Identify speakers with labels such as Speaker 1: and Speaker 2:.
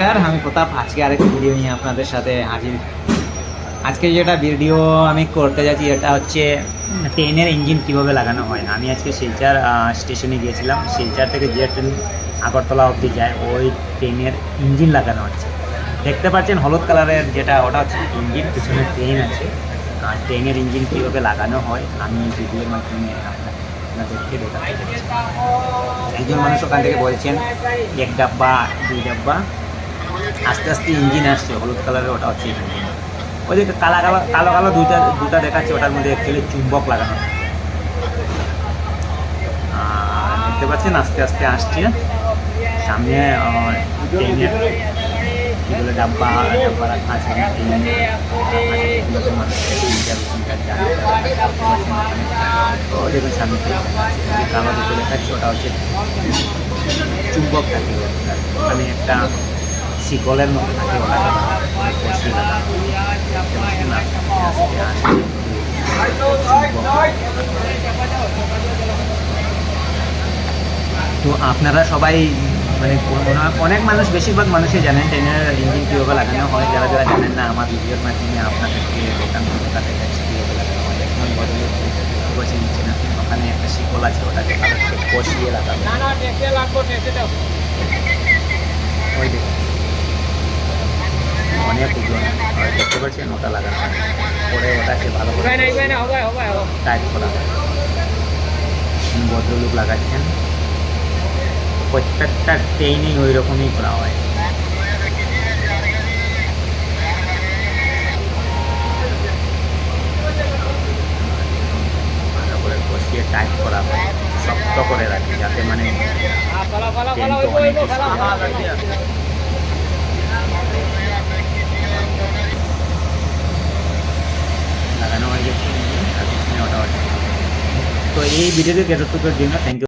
Speaker 1: নমস্কার, আমি প্রতাপ। আজকে আরেকটি ভিডিও নিয়ে আপনাদের সাথে হাজির। আজকে যেটা ভিডিও আমি করতে যাচ্ছি, এটা হচ্ছে ট্রেনের ইঞ্জিন কীভাবে লাগানো হয়। আমি আজকে শিলচার স্টেশনে গিয়েছিলাম। শিলচার থেকে যে ট্রেন আগরতলা অবধি যায়, ওই ট্রেনের ইঞ্জিন লাগানো হচ্ছে দেখতে পাচ্ছেন হলুদ কালারের যেটা, ওটা হচ্ছে ইঞ্জিন পিছনে ট্রেন আছে। আর ট্রেনের ইঞ্জিন কীভাবে লাগানো হয়, আমি ভিডিওর মাধ্যমে আপনাদেরকে দেখাতে একজন মানুষ ওখান থেকে বলছেন, এক ডাব্বা, দুই ডাব্বা আস্তে আস্তে ইঞ্জিন আসছে, হলুদ কালারের ওটা হচ্ছে ওই যে কালা কালো কালো কালো দুইটা দুটা দেখাচ্ছে, ওটার মধ্যে অ্যাকচুয়ালি চুম্বক লাগানো। দেখতে পাচ্ছেন, আস্তে আস্তে আসছে। সামনে ডাব্বা ডাব্বা রাখা আছে দেখুন সামনে ওটা হচ্ছে চুম্বক থাকে। ওখানে একটা শিকলের মতো থাকে তো আপনারা সবাই মানে অনেক মানুষ, বেশিরভাগ মানুষই জানেন, ট্রেনের ইঞ্জিন কীভাবে লাগানো হয়। যারা যারা জানেন না, আমার ভিডিওর মাধ্যমে আপনাদেরকে দেখানো দেখাতে যাচ্ছি কীভাবে লাগানো হয়। এখন বদলে বসে নিচ্ছে না। ওখানে একটা শিকল আছে, ওটাকে কষিয়ে লাগানো ওই দেখুন। অনেক উজ্জ্বল আর দেখতে পাচ্ছেন ওটা লাগানো হয়। পরে ওটাকে ভালো করে টাইট করা হয়। ভদ্রলোক লাগাচ্ছেন। প্রত্যেকটা ট্রেনিং ওই রকমই করা হয়। টাইট করা হয়। শক্ত করে রাখি যাতে মানে ট্রেন তো অনেক লাগানো হয়ে গেছে আর পিছনে ওটা হচ্ছে তো এই ভিডিওটি যতটুকুর জন্য থ্যাংক ইউ